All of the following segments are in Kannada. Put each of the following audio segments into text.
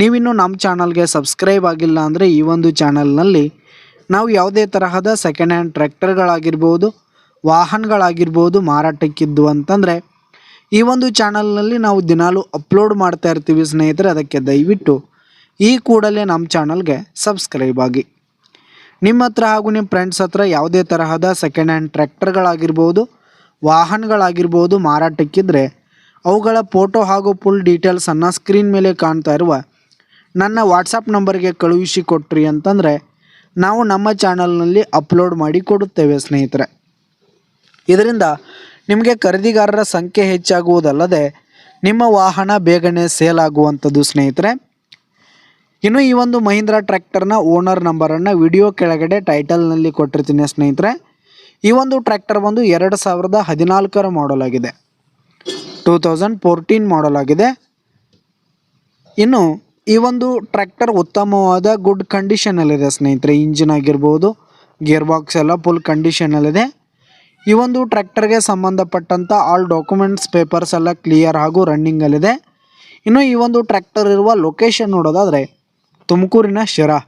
ನೀವಿನ್ನೂ ನಮ್ಮ ಚಾನಲ್ಗೆ ಸಬ್ಸ್ಕ್ರೈಬ್ ಆಗಿಲ್ಲ ಅಂದರೆ ಈ ಒಂದು ಚಾನಲ್ನಲ್ಲಿ ನಾವು ಯಾವುದೇ ತರಹದ ಸೆಕೆಂಡ್ ಹ್ಯಾಂಡ್ ಟ್ರ್ಯಾಕ್ಟರ್ಗಳಾಗಿರ್ಬೋದು, ವಾಹನಗಳಾಗಿರ್ಬೋದು ಮಾರಾಟಕ್ಕಿದ್ದು ಅಂತಂದರೆ ಈ ಒಂದು ಚಾನಲ್ನಲ್ಲಿ ನಾವು ದಿನಾಲೂ ಅಪ್ಲೋಡ್ ಮಾಡ್ತಾ ಇರ್ತೀವಿ ಸ್ನೇಹಿತರೆ, ಅದಕ್ಕೆ ದಯವಿಟ್ಟು ಈ ಕೂಡಲೇ ನಮ್ಮ ಚಾನಲ್ಗೆ ಸಬ್ಸ್ಕ್ರೈಬ್ ಆಗಿ. ನಿಮ್ಮ ಹತ್ರ ಹಾಗೂ ನಿಮ್ಮ ಫ್ರೆಂಡ್ಸ್ ಹತ್ರ ಯಾವುದೇ ತರಹದ ಸೆಕೆಂಡ್ ಹ್ಯಾಂಡ್ ಟ್ರ್ಯಾಕ್ಟರ್ಗಳಾಗಿರ್ಬೋದು, ವಾಹನಗಳಾಗಿರ್ಬೋದು ಮಾರಾಟಕ್ಕಿದ್ರೆ ಅವುಗಳ ಫೋಟೋ ಹಾಗೂ ಫುಲ್ ಡೀಟೇಲ್ಸನ್ನು ಸ್ಕ್ರೀನ್ ಮೇಲೆ ಕಾಣ್ತಾ ಇರುವ ನನ್ನ ವಾಟ್ಸಪ್ ನಂಬರ್ಗೆ ಕಳುಹಿಸಿ ಕೊಟ್ರಿ ಅಂತಂದರೆ ನಾವು ನಮ್ಮ ಚಾನಲ್ನಲ್ಲಿ ಅಪ್ಲೋಡ್ ಮಾಡಿ ಕೊಡುತ್ತೇವೆ, ಸ್ನೇಹಿತರೆ. ಇದರಿಂದ ನಿಮಗೆ ಖರೀದಿಗಾರರ ಸಂಖ್ಯೆ ಹೆಚ್ಚಾಗುವುದಲ್ಲದೆ ನಿಮ್ಮ ವಾಹನ ಬೇಗನೆ ಸೇಲ್ ಆಗುವಂಥದ್ದು, ಸ್ನೇಹಿತರೆ. ಇನ್ನು ಈ ಒಂದು ಮಹೀಂದ್ರ ಟ್ರ್ಯಾಕ್ಟರ್ನ ಓನರ್ ನಂಬರನ್ನು ವಿಡಿಯೋ ಕೆಳಗಡೆ ಟೈಟಲ್ನಲ್ಲಿ ಕೊಟ್ಟಿರ್ತೀನಿ, ಸ್ನೇಹಿತರೆ. ಈ ಒಂದು ಟ್ರ್ಯಾಕ್ಟರ್ ಬಂದು ಎರಡು ಸಾವಿರದ ಹದಿನಾಲ್ಕರ ಮಾಡಲ್ ಆಗಿದೆ. ಟೂ ತೌಸಂಡ್ ಫೋರ್ಟೀನ್ ಮಾಡಲ್ ಆಗಿದೆ. ಇನ್ನು ಈ ಒಂದು ಟ್ರ್ಯಾಕ್ಟರ್ ಉತ್ತಮವಾದ ಗುಡ್ ಕಂಡೀಷನಲ್ಲಿದೆ ಸ್ನೇಹಿತರೆ ಇಂಜಿನ್ ಆಗಿರ್ಬೋದು ಗೇರ್ ಬಾಕ್ಸ್ ಎಲ್ಲ ಫುಲ್ ಕಂಡೀಷನಲ್ಲಿದೆ ಈ ಒಂದು ಟ್ರ್ಯಾಕ್ಟರ್ಗೆ ಸಂಬಂಧಪಟ್ಟಂಥ ಆಲ್ ಡಾಕ್ಯುಮೆಂಟ್ಸ್ ಪೇಪರ್ಸ್ ಎಲ್ಲ ಕ್ಲಿಯರ್ ಹಾಗೂ ರನ್ನಿಂಗಲ್ಲಿದೆ ಇನ್ನು ಈ ಒಂದು ಟ್ರ್ಯಾಕ್ಟರ್ ಇರುವ ಲೊಕೇಶನ್ ನೋಡೋದಾದರೆ, ತುಮಕೂರಿನ ಶಿರಾ,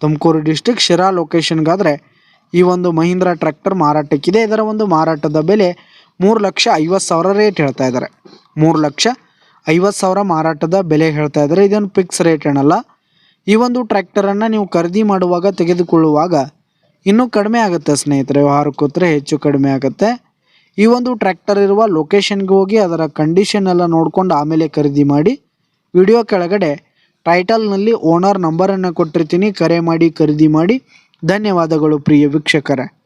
ತುಮಕೂರು ಡಿಸ್ಟಿಕ್ ಶಿರಾ ಲೊಕೇಶನ್ಗಾದರೆ ಈ ಒಂದು ಮಹೀಂದ್ರ ಟ್ರ್ಯಾಕ್ಟರ್ ಮಾರಾಟಕ್ಕಿದೆ. ಇದರ ಒಂದು ಮಾರಾಟದ ಬೆಲೆ ಮೂರು ಲಕ್ಷ ಐವತ್ತು ಸಾವಿರ ರೇಟ್ ಹೇಳ್ತಾ ಇದ್ದಾರೆ. ಮೂರು ಲಕ್ಷ ಐವತ್ತು ಸಾವಿರ ಮಾರಾಟದ ಬೆಲೆ ಹೇಳ್ತಾ ಇದ್ದಾರೆ. ಇದೊಂದು ಫಿಕ್ಸ್ ರೇಟ್ ಏನಲ್ಲ. ಈ ಒಂದು ಟ್ರ್ಯಾಕ್ಟರನ್ನು ನೀವು ಖರೀದಿ ಮಾಡುವಾಗ ತೆಗೆದುಕೊಳ್ಳುವಾಗ ಇನ್ನೂ ಕಡಿಮೆ ಆಗುತ್ತೆ ಸ್ನೇಹಿತರೆ. ವ್ಯವಹಾರಕ್ಕೋತ್ರೆ ಹೆಚ್ಚು ಕಡಿಮೆ ಆಗುತ್ತೆ. ಈ ಒಂದು ಟ್ರ್ಯಾಕ್ಟರ್ ಇರುವ ಲೊಕೇಶನ್ಗೆ ಹೋಗಿ ಅದರ ಕಂಡೀಷನ್ ಎಲ್ಲ ನೋಡ್ಕೊಂಡು ಆಮೇಲೆ ಖರೀದಿ ಮಾಡಿ ವಿಡಿಯೋ ಕೆಳಗಡೆ ಟೈಟಲ್ನಲ್ಲಿ ಓನರ್ ನಂಬರನ್ನು ಕೊಟ್ಟಿರ್ತೀನಿ. ಕರೆ ಮಾಡಿ, ಖರೀದಿ ಮಾಡಿ. ಧನ್ಯವಾದಗಳು ಪ್ರಿಯ ವೀಕ್ಷಕರೇ.